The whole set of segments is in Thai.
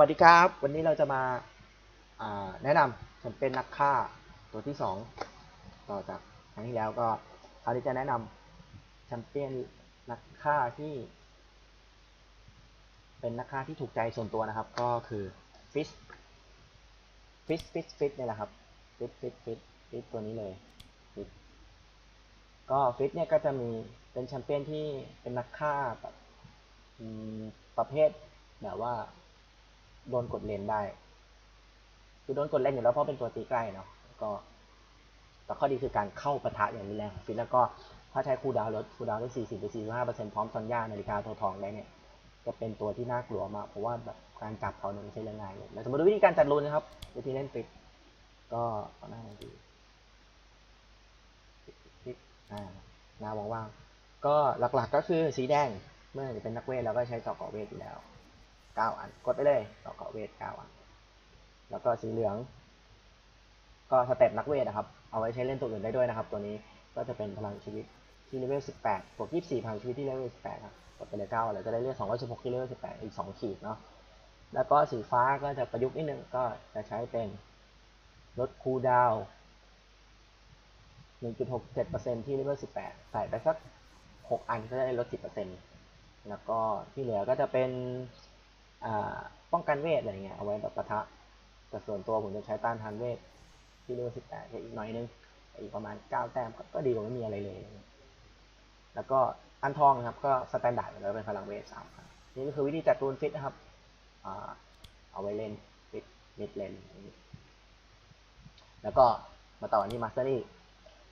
วัสดีครับ วันนี้เราจะมาาแนะนำแชมเปี้ยนนักฆ่าตัวที่สองต่อจากครั้งที่แล้วก็คราวนี้จะแนะนำแชมเปี้ยนนักฆ่าที่ เป็นนักฆ่าที่ถูกใจส่วนตัวนะครับ ก็คือฟิชฟิชฟิชฟิชเนี่ยแหละครับฟิชฟิชฟิชฟิชตัวนี้เลยฟิชก็ฟิชเนี่ยก็จะมีเป็นแชมเปี้ยนที่เป็นนักฆ่าแบบประเภทแบบว่า โดนกดเลนได้ คือโดนกดเลนอยู่แล้วเพราะเป็นตัวตีใกล้เนาะก็แต่ข้อดีคือการเข้าปะทะอย่างรุนแรงของฟิตแล้วก็ถ้าใช้คูดาวลดคูดาวน์ได้สี่สิบหรือสี่สิบห้าเปอร์เซ็นต์พร้อมซอนย่านาฬิกาตัวทองได้เนี่ยจะเป็นตัวที่น่ากลัวมากเพราะว่าแบบการจับเขาเนี่ยไม่ใช่เรื่องง่ายเลยเราจะมาดูวิธีการจัดรูนนะครับวิธีเล่นฟิตก็เอาหน้าดูฟิตอ่าหน้าว่างๆก็หลักๆก็คือสีแดงเมื่อจะเป็นนักเวทเราก็ใช้จาะเกาะเวทอยู่แล้ว เก้าอัน กดไปเลยต่อเกาะเวทเก้าอัน แล้วก็สีเหลือง ก็สเต็ปนักเวทนะครับ เอาไว้ใช้เล่นตัวอื่นได้ด้วยนะครับ ตัวนี้ก็จะเป็นพลังชีวิตที่เลเวลสิบแปดบวกยี่สิบสี่พลังชีวิตที่เลเวลสิบแปดครับ กดไปเลยเก้าเราจะได้เลือดสองร้อยสิบหกที่เลเวลสิบแปดอีกสองขีดเนาะ แล้วก็สีฟ้าก็จะประยุกต์นิดนึง ก็จะใช้เป็นลดคูลดาวน์หนึ่งจุดหกเจ็ดเปอร์เซ็นที่เลเวลสิบแปดใส่ไปสักหกอันก็จะได้ลดสิบเปอร์เซ็นต์แล้วก็ที่เหลือก็จะเป็น ป้องกันเวทอะไรเงี้ยเอาไว้แบบปะทะ แต่ส่วนตัวผมจะใช้ต้านทานเวทที่เลเวลสิบแปดอีกหน่อยนึงอีกประมาณเก้าแต้มก็ดีกว่าไม่มีอะไรเลย แล้วก็อันทองนะครับก็สแตนดาร์ดแล้วเป็นพลังเวทสามครับนี่ก็คือวิธีจัดรูนฟิตนะครับเอาไว้เล่นฟิตมิดเลนแล้วก็มาต่อที่มาสเตอรี่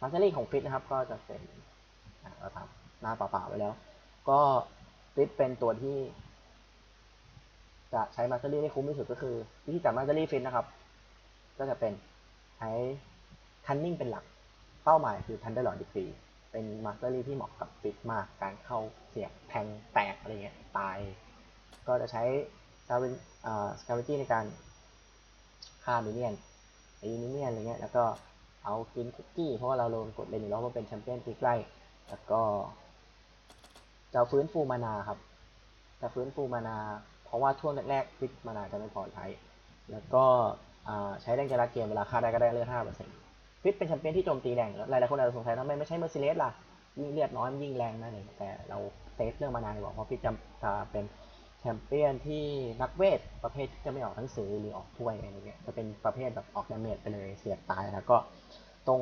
มาสเตอรี่ของฟิตนะครับ ก็จะเป็นเราทำหน้าเปล่าๆไว้แล้ว ก็ฟิตเป็นตัวที่ จะใช้มาสเตอรี่ได้คุ้มที่สุดก็คือ วิธีจับมาสเตอรี่ฟิตนะครับ ก็จะเป็นใช้คันนิ่งเป็นหลัก เป้าหมายคือทันเดอร์หลอดดีกรีเป็นมาสเตอรี่ที่เหมาะกับฟิตมาก การเข้าเสียบแทงแตกอะไรเงี้ยตาย ก็จะใช้สกาเวนสกาวนจี้ในการฆ่ามิเนียนตีมิเนียนอะไรเงี้ยแล้วก็เอากินคุกกี้เพราะว่าเราลงกดเลนอยู่แล้วว่าเป็นแชมเปี้ยนตีใกล้ แล้วก็จะฟื้นฟูมานาครับจะฟื้นฟูมานา เพราะว่าช่วงแรกๆฟิตมานาจะไม่พอใช้ แล้วก็ใช้แรงจะรัดเกมเวลาฆ่าได้ก็ได้เลือดห้าเปอร์เซ็นต์ฟิตเป็นแชมเปี้ยนที่โจมตีแรงหลายๆคนอาจจะสงสัยทำไมไม่ใช่เมอร์ซิเลสล่ะ ยิ่งเลือดน้อยยิ่งแรงนั่นเองแต่เราเซฟเรื่องมานานดีกว่าเพราะฟิตจะเป็นแชมเปี้ยนที่นักเวทประเภทที่จะไม่ออกหนังสือหรือออกถ้วยอะไรเงี้ยจะเป็นประเภทแบบออกดาเมจไปเลยเสียบตายแล้วก็ตรง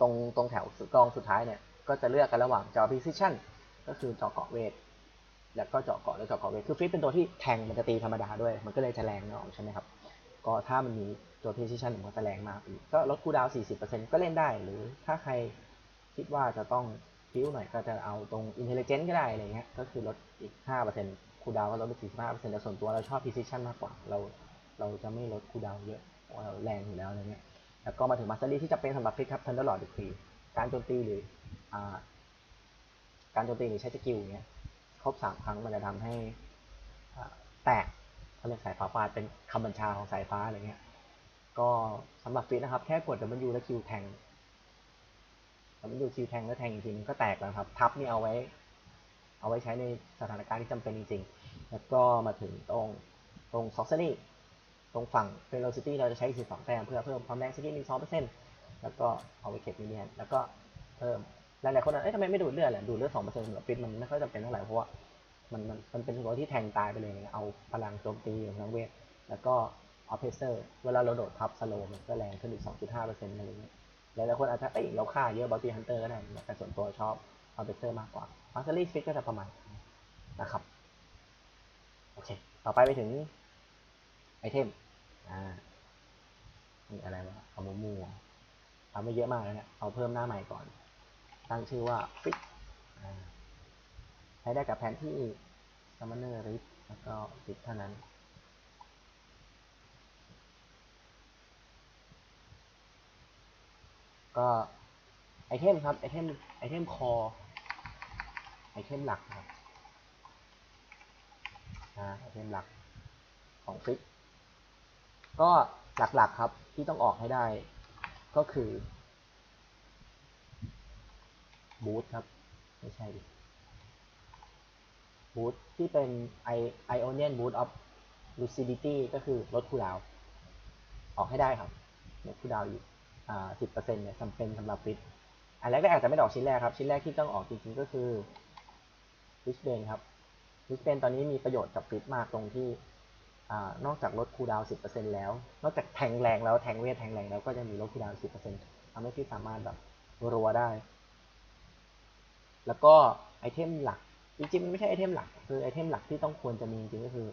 ตรงตรงแถวกองสุดท้ายเนี่ยก็จะเลือกกันระหว่างจอ precision ก็คือจาะเกาะเวท แล้วก็เจาะเกาะแล้วเจาะเกาะเวทคือฟิตเป็นตัวที่แทงมันจะตีธรรมดาด้วย มันก็เลยจะแรงเนาะใช่ไหมครับ ก็ถ้ามันมีตัว precision มันจะแรงมากอีก ก็ลดคูดาวน์40%ก็เล่นได้ หรือถ้าใครคิดว่าจะต้องพิ้วหน่อยก็จะเอาตรง intelligence ก็ได้อะไรเงี้ย ก็คือลดอีก 5%คูดาวก็ลดไป 45%แต่ส่วนตัวเราชอบ precision มากกว่า เราเราจะไม่ลดคูดาวเยอะเราแรงอยู่แล้วอะไรเงี้ย แล้วก็มาถึงมาสเตอรี่ที่จะเป็นสำหรับฟิตครับ Thunderlord Decree การโจมตีหรือการโจมตีหรือใช้สกิลเนี้ย ครบสามครั้งมันจะทำให้แตกเขาเรียกสายฟ้าฟาดเป็นคำบัญชาของสายฟ้าอะไรเงี้ยก็สำหรับฟิตนะครับ แค่กด W แล้วคิวแทง W คิวแทงแล้วแทงจริงๆก็แตกแล้วครับ ทับนี่เอาไว้ เอาไว้ใช้ในสถานการณ์ที่จำเป็นจริงๆ แล้วก็มาถึงตรงตรง sorcery ตรงฝั่ง velocity เราจะใช้อีก2แต้มเพื่อเพิ่มความแรงสกิลอีก2%แล้วก็เอาไปเก็บมิเนียนแล้วก็เพิ่ม หลายๆคนอะเอ๊ะทำไมไม่ดูดเลือดแหละดูดเลือด2%เหมือนต์สำหรับฟิตมันไม่ค่อยจำเป็นเท่าไหร่เพราะว่ามันมันมันเป็นตัวที่แทงตายไปเลยเอาพลังโจมตีของนักเวทแล้วก็ออฟเพเซอร์เวลาเราโดดพับสโลมันก็แรงขึ้นอีก2.5%อะไรอย่างเงี้ยหลายๆคนอาจจะเอ้ยเราฆ่าเยอะบอลตีฮันเตอร์ก็ได้แต่ส่วนตัวชอบออฟเพเซอร์มากกว่ามาสเตอรี่ฟิตก็จะประมาณนะครับโอเคต่อไปไปถึงไอเทมอ่านี่อะไรวะเอามัมัวทำไม่เยอะมากแล้วเนี่ยเอาเพิ่มหน้าใหม่ก่อน ตั้งชื่อว่าฟิตใช้ได้กับแผนที่ Summoner Rift แล้วก็ฟิตเท่านั้นก็ไอเทมครับไอเทมไอเทมคอไอเทมหลักครับไอเทมหลักของฟิตก็หลักๆครับที่ต้องออกให้ได้ก็คือ บูทครับ ไม่ใช่ดิบูทที่เป็นไอไอโอเนียนบูทออฟ lucidity ก็คือลดคูลดาว ออกให้ได้ครับลดคูลดาวอยู่อ่าสิบเปอร์เซ็นต์เนี่ยจำเป็นสำหรับฟิตอันแรกอาจจะไม่ดออกชิ้นแรกครับ ชิ้นแรกที่ต้องออกจริงๆก็คือฟิชเบนครับฟิชเบนตอนนี้มีประโยชน์กับฟิตมากตรงที่อ่านอกจากลดคูลดาวสิบเปอร์เซ็นต์แล้ว นอกจากแทงแรงแล้วแทงเวทแทงแรงแล้วก็จะมีลดคูลดาวสิบเปอร์เซ็นต์ทำให้ฟิตสามารถแบบรัวได้ แล้วก็ไอเทมหลัก จริงๆมันไม่ใช่ไอเทมหลัก คือไอเทมหลักที่ต้องควรจะมีจริงๆก็คือ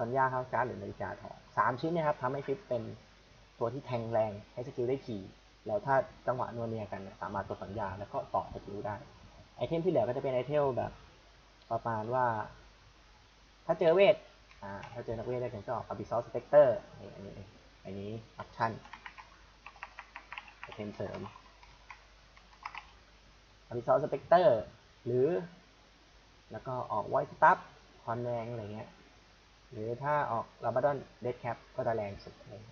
สัญญาเข้าการ์ดหรือนาฬิกาทองสามชิ้นนะครับทำให้ฟิปเป็นตัวที่แทงแรงให้สกิลได้ถี่แล้วถ้าจังหวะนัวเนียกันสามารถกดสัญญาแล้วก็ต่อสกิลได้ ไอเทมที่เหลือก็จะเป็นไอเทมแบบประมาณว่า ถ้าเจอเวทอ่าถ้าเจอนักเวทได้ถึงจะออกอ b ิซอลสเปกเตอร์นี่อันนี้อันนี้ออปชั่นไอเทมเสริม อ b ิซลสเปกเตอร์หรือ แล้วก็ออกไวท์สตัฟคอนแรงอะไรเงี้ย หรือถ้าออกลาบาดอนเดดแคปก็จะแรงสุดเลย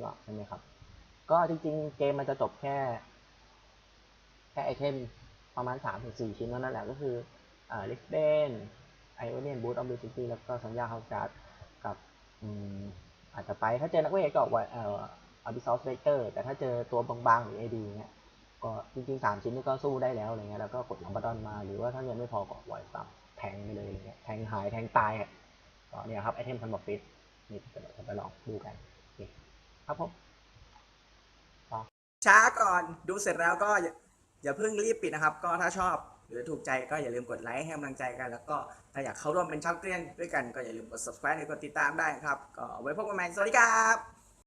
หรอใช่ไหมครับ ก็จริงๆ เกมมันจะจบแค่ แค่ไอเทมประมาณ 3-4 ชิ้นเท่านั้นแหละก็คืออ่าลิฟเบนไอโอเนียนบูทออมบิซิตี้แล้วก็สัญญาเฮาการ์ดกับอืมอาจจะไปถ้าเจอนักเวทก็ออกไวเอ่ออาบิซอสเวเตอร์แต่ถ้าเจอตัวบางๆ หรือเอดีเงี้ย ก็จริงๆสามชิ้นนี่ก็สู้ได้แล้วอะไรเงี้ยแล้วก็กดลอมบาดอนมาหรือว่าถ้าเงินไม่พอก็ไวซับแทงไปเลยอะไรเงี้ยแทงหายแทงตายก็เนี่ยครับไอเทมสำหรับฟิตนี่เดี๋ยวเราไปลองดูกันครับผมช้าก่อนดูเสร็จแล้วก็อย่าอย่าเพิ่งรีบปิดนะครับ ก็ถ้าชอบหรือถูกใจก็อย่าลืมกดไลค์ให้กำลังใจกัน แล้วก็ถ้าอยากเข้าร่วมเป็นชาวเกรียนด้วยกันก็อย่าลืมกด subscribe หรือกดติดตามได้ครับ ก็ไว้พบกันใหม่สวัสดีครับ